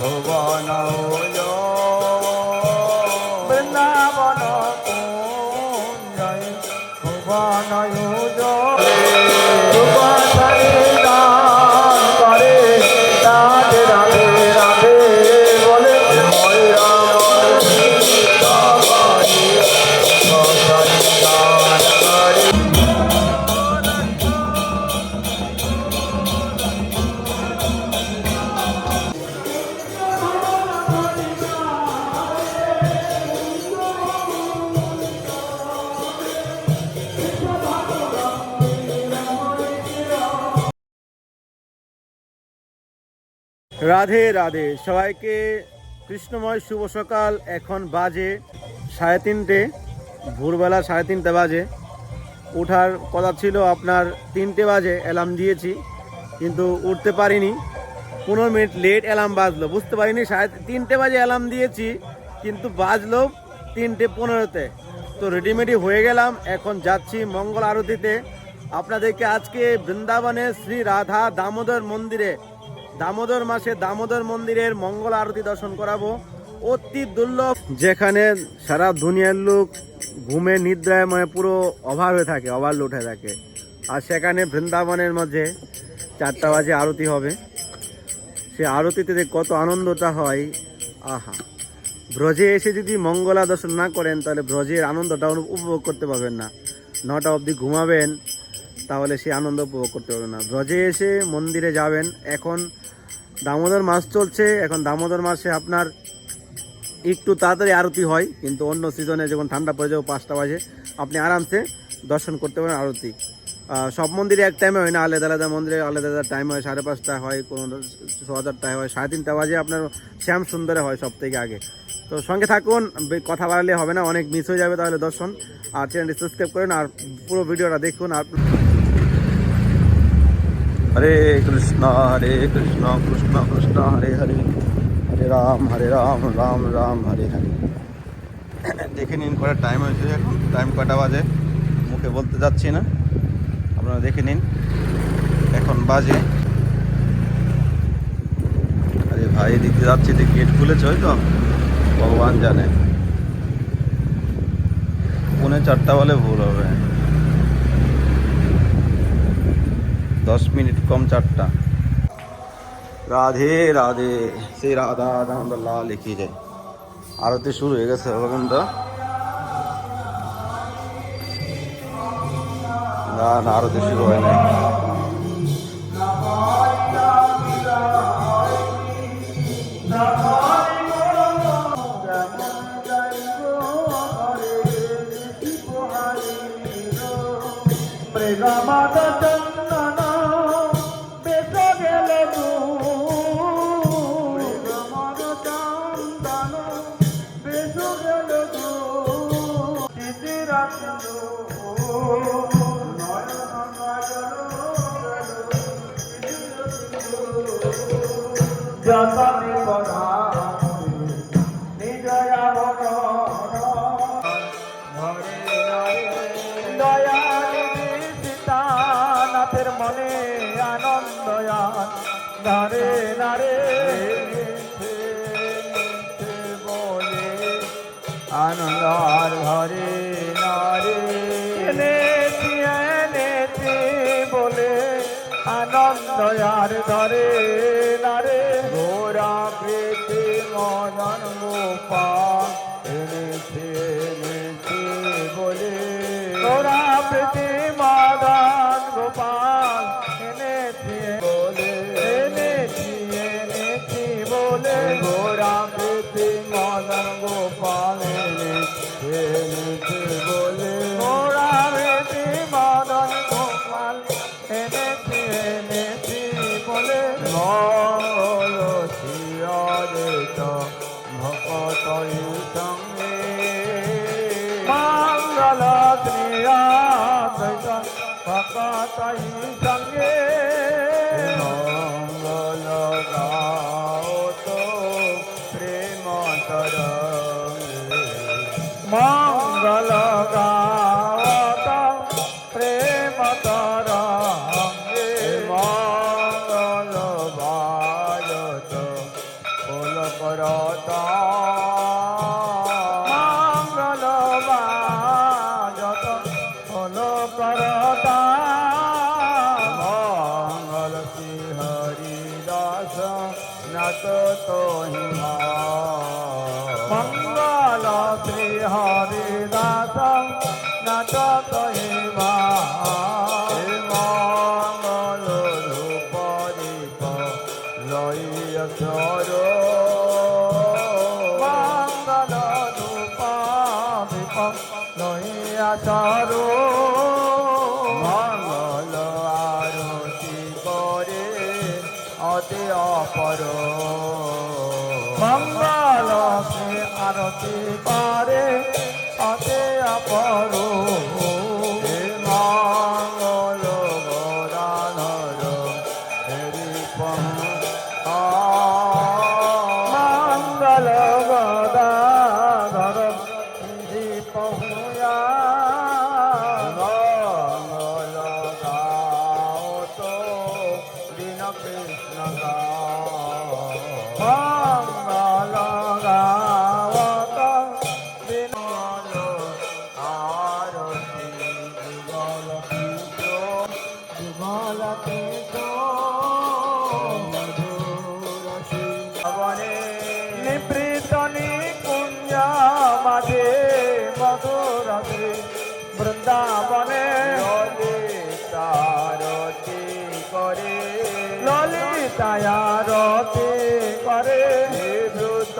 ভুবন বৃন্দাবন কুঞ্জয় ভুবন রাধে রাধে। সবাইকে কৃষ্ণময় শুভ সকাল। এখন বাজে সাড়ে তিনটে। ভোরবেলা সাড়ে তিনটে বাজে। ওঠার কথা ছিল আপনার তিনটে বাজে, অ্যালার্ম দিয়েছি। কিন্তু উঠতে পারিনি। পনেরো মিনিট লেট অ্যালার্ম বাজলো। বুঝতে পারিনি, সাড়ে তিনটে বাজে অ্যালার্ম দিয়েছি, কিন্তু বাজলো তিনটে পনেরোতে। তো রেডিমেডি হয়ে গেলাম। এখন যাচ্ছি মঙ্গল আরতিতে। আপনাদেরকে আজকে বৃন্দাবনে শ্রী রাধা দামোদর মন্দিরে। দামোদর মাসে দামোদর মন্দিরের মঙ্গল আরতি দর্শন করাবো। অতি দুর্লভ। যেখানে সারা দুনিয়ার লোক ঘুমে নিদ্রায় মানে পুরো অভাব হয়ে থাকে ওভারলোড হয়ে থাকে। আর সেখানে বৃন্দাবনের মধ্যে চারটা বাজে আরতি হবে। সে আরতিতে যে কত আনন্দটা হয়, আহা। ব্রজে এসে যদি মঙ্গলা দর্শন না করেন, তাহলে ব্রজের আনন্দটা উপভোগ করতে পারবেন না। নটা অবধি ঘুমাবেন, তাহলে সে আনন্দ উপভোগ করতে পারবেন না। ব্রজে এসে মন্দিরে যাবেন, এখন দামোদর মাস চলছে। এখন দামোদর মাসে আপনার একটু তাড়াতাড়ি আরতি হয়, কিন্তু অন্য সিজনে যখন ঠান্ডা পড়ে যাবে, পাঁচটা বাজে, আপনি আরামসে দর্শন করতে পারেন আরতি। সব মন্দিরে এক টাইমে হয় না, আলাদা আলাদা মন্দিরে আলাদা আলাদা টাইম হয়, সাড়ে পাঁচটা হয়, কোনো ছ হাজারটায় হয়, সাড়ে তিনটা বাজে আপনার শ্যাম সুন্দরে হয় সব থেকে আগে। তো সঙ্গে থাকুন কথা বাড়ালে হবে না, অনেক মিস হয়ে যাবে তাহলে দর্শন। আর চ্যানেলটি সাবস্ক্রাইব করেন, আর পুরো ভিডিওটা দেখুন, আর হরে কৃষ্ণ হরে কৃষ্ণ কৃষ্ণ কৃষ্ণ, হরে হরে। হরে রাম হরে রাম রাম রাম, হরে হরে। দেখে নিন কটা টাইম হয়েছে এখন। টাইম কটা বাজে? মুখে বলতে যাচ্ছি না। আপনারা দেখে নিন। এখন বাজে। আরে ভাই দিতে যাচ্ছি যে গেট খুলেছে ওই তো ভগবান জানে। পৌনে চারটা বলে ভুল হবে। দশ মিনিট কম চারটা। রাধে রাধে। সেই রাধা রাধা লাল লিখি যায়। আরতি শুরু হয়ে গেছে এখন তো। না না, আরতি শুরু হয় নাই। আনন্দার ঘরে নারে। এনেছি এনেছি বলে আনন্দয়ার ধরে মঙ্গল গাওত লইয় চরো মঙ্গল রূপ লইয়া চরো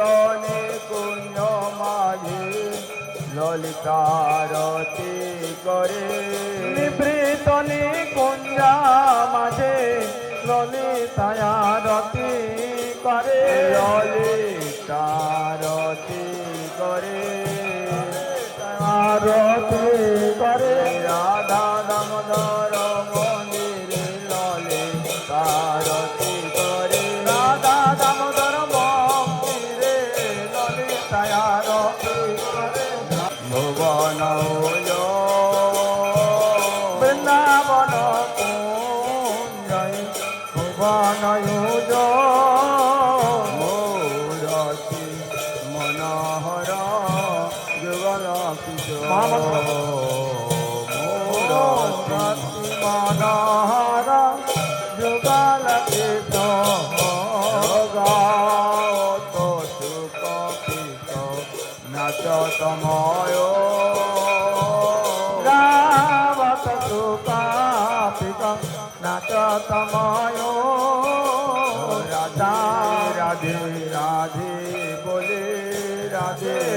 নিবৃত কুঞ্জ মাঝে ললিতারতি করে। নিবৃত নিকুঞ্জ মাঝে ললিতায়ারতি করে। ললিতারতি করে। আরতি বৃন্দাবন কুঞ্জয়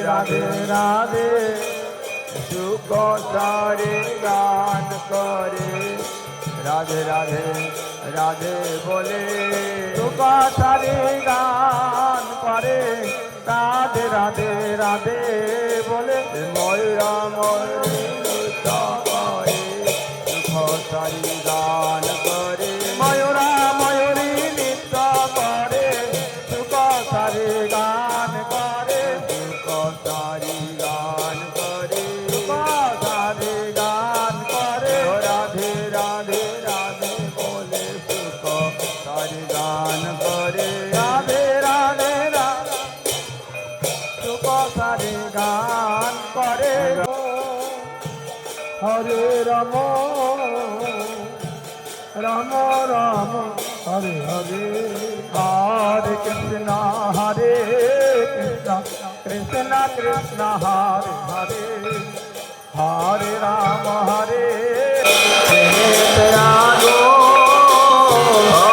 রাধে রাধে সুখ সারে গান করে। রাধে রাধে রাধে বলে সুখ সারে গান করে। রাধে রাধে রাধে বলে ময়ূরা ময়ূরা সুখ সারি গান গান করে রাধে রাধে রাধে। গান করে। হরে রাম রাম রাম। হরে হরে। হরে কৃষ্ণ হরে কৃষ্ণ। কৃষ্ণ কৃষ্ণ, হরে হরে। হরে রাম, হরে। বৃন্দাবন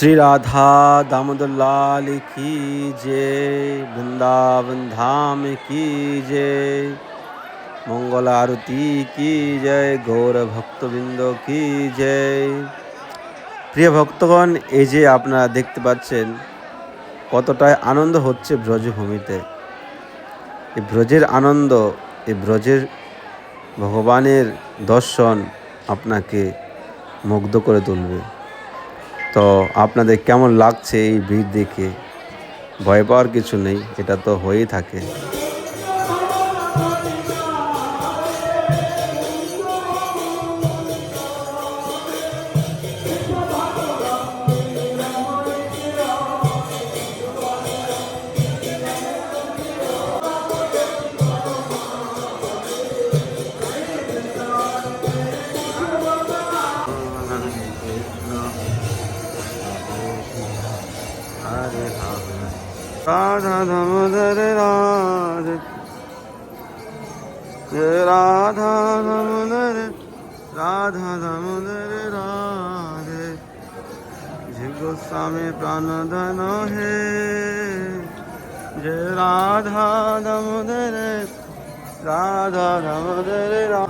শ্রী রাধা দামোদর লাল কি যে, বৃন্দাবন ধাম কি যে, মঙ্গল আরতি কি জয় গৌর ভক্তবৃন্দ কি জয় প্রিয় ভক্তগণ, এই যে আপনারা দেখতে পাচ্ছেন কতটাই আনন্দ হচ্ছে ব্রজভূমিতে। এই ব্রজের আনন্দ, এই ব্রজের ভগবানের দর্শন আপনাকে মুগ্ধ করে তুলবে। তো আপনাদের কেমন লাগছে এই ভিড় দেখে? ভয় পাওয়ার কিছু নেই, এটা তো হয়েই থাকে। রাধা দামোদর রাধে রাধা দামোদর রাধা দামোদর রাধে যে গোস্বামী প্রাণধন হে জয় রাধা দামোদর রাধা দামোদর রাধা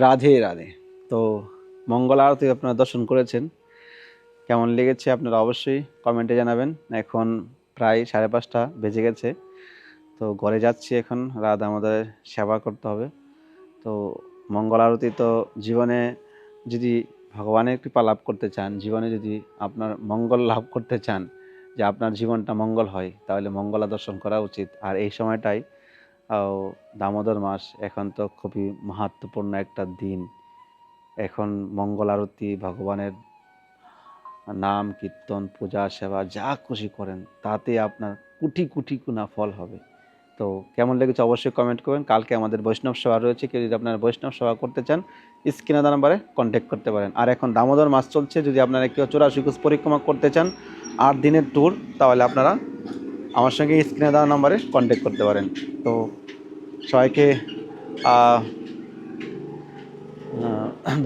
রাধে রাধে। তো মঙ্গল আরতি আপনারা দর্শন করেছেন। কেমন লেগেছে আপনারা অবশ্যই কমেন্টে জানাবেন। এখন প্রায় সাড়ে পাঁচটা বেজে গেছে। তো ঘরে যাচ্ছি এখন। রাত আমাদের সেবা করতে হবে। তো মঙ্গল আরতি তো জীবনে যদি ভগবানের কৃপা লাভ করতে চান, জীবনে যদি আপনার মঙ্গল লাভ করতে চান, যে আপনার জীবনটা মঙ্গল হয়, তাহলে মঙ্গলা দর্শন করা উচিত। আর এই সময়টাই দামোদর মাস এখন তো খুবই মাহাত্মপূর্ণ একটা দিন। এখন মঙ্গল আরতি, ভগবানের নাম, কীর্তন, পূজা, সেবা, যা খুশি করেন, তাতে আপনার কোটি কোটি কুনা ফল হবে। তো কেমন লেগেছে অবশ্যই কমেন্ট করবেন। কালকে আমাদের বৈষ্ণব সেবা রয়েছে, কেউ যদি আপনারা বৈষ্ণব সেবা করতে চান, স্ক্রিনে নাম্বারে কন্ট্যাক্ট করতে পারেন। আর এখন দামোদর মাস চলছে, যদি আপনারা কেউ চৌরাশি কোষ পরিক্রমা করতে চান, আট দিনের ট্যুর তাহলে আপনারা আমার সঙ্গে স্ক্রিনে দেওয়া নাম্বারে কন্ট্যাক্ট করতে পারেন। তো সবাইকে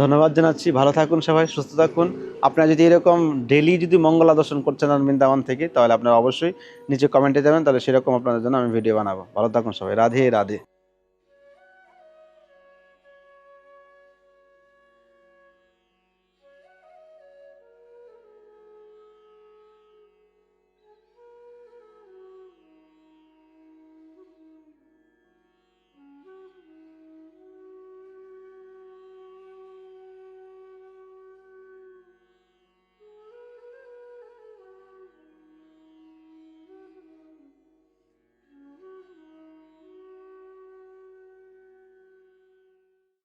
ধন্যবাদ জানাচ্ছি। ভালো থাকুন সবাই, সুস্থ থাকুন। আপনারা যদি এরকম ডেলি যদি মঙ্গলা দর্শন করছেন বৃন্দাবন থেকে, তাহলে আপনারা অবশ্যই নিচে কমেন্টে যাবেন, তাহলে সেরকম আপনাদের জন্য আমি ভিডিও বানাবো। ভালো থাকুন সবাই। রাধে রাধে।